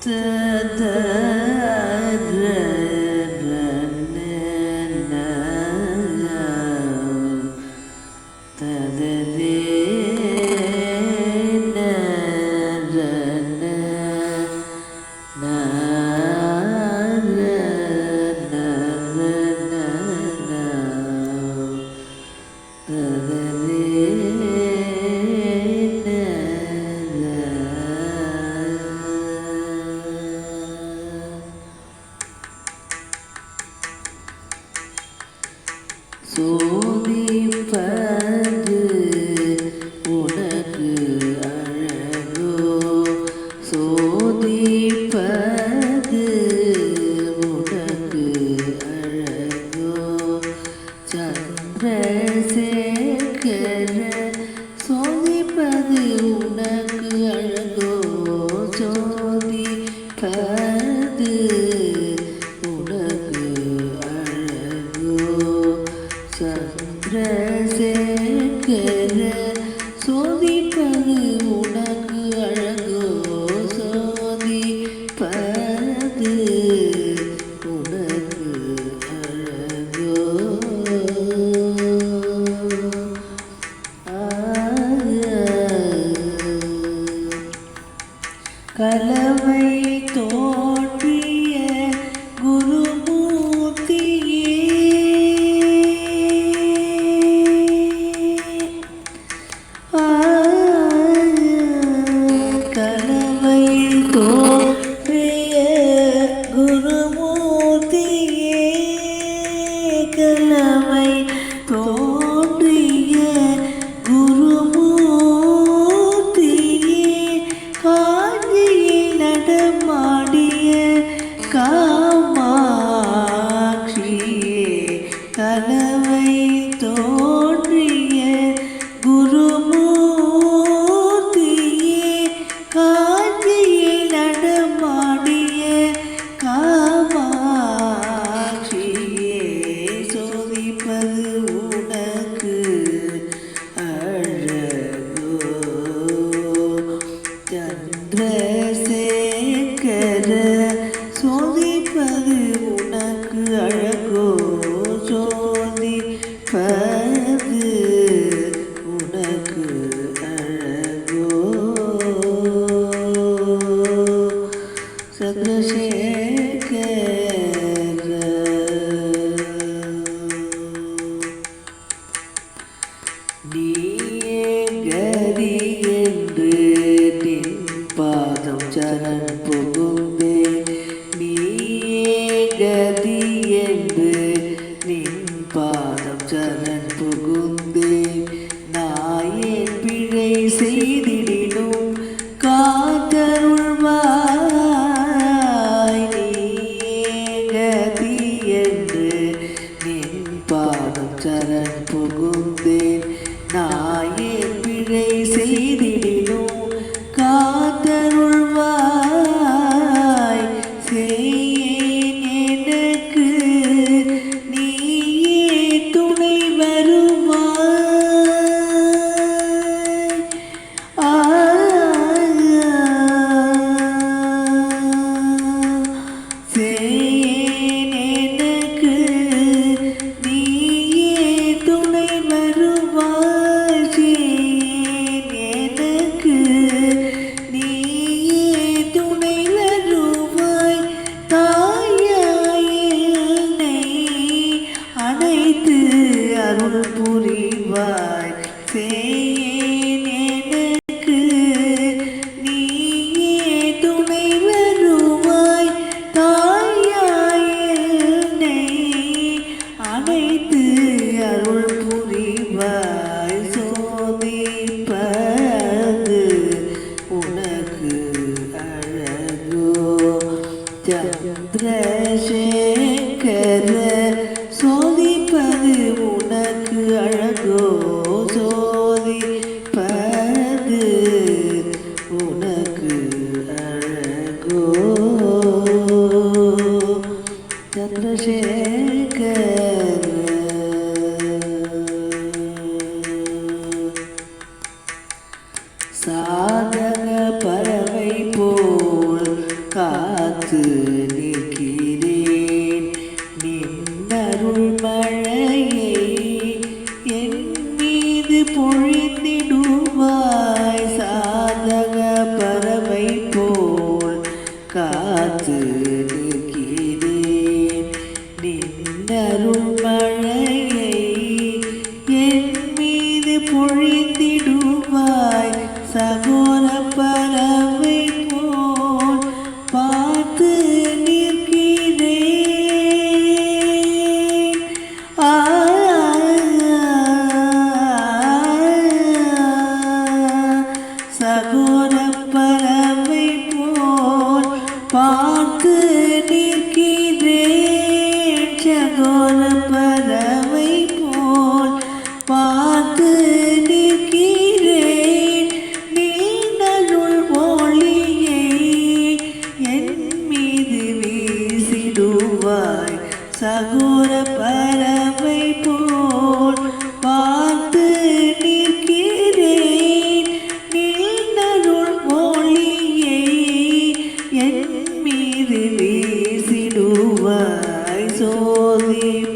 da da ചന്ദ്രസേ அழகு உனக்கு அழகோ சந்திரசேகர நீயே கதி என்று நின் பாதம் சரண் புகுந்தே நீயே கதி புரிவாய் எனக்கு நீயே துணை வருவாய். தாயாய் அனைத்து அருள் புரிவாய். காத்து நிற்கிறேன் நின்னருள் மழையை என் மீது பொழிந்திடுவாய். சாதக பறவை போல் காத்து நிற்கிறேன் நின்னருள் மழையை என் மீது பொழிந்திடுவாய். சகோ soli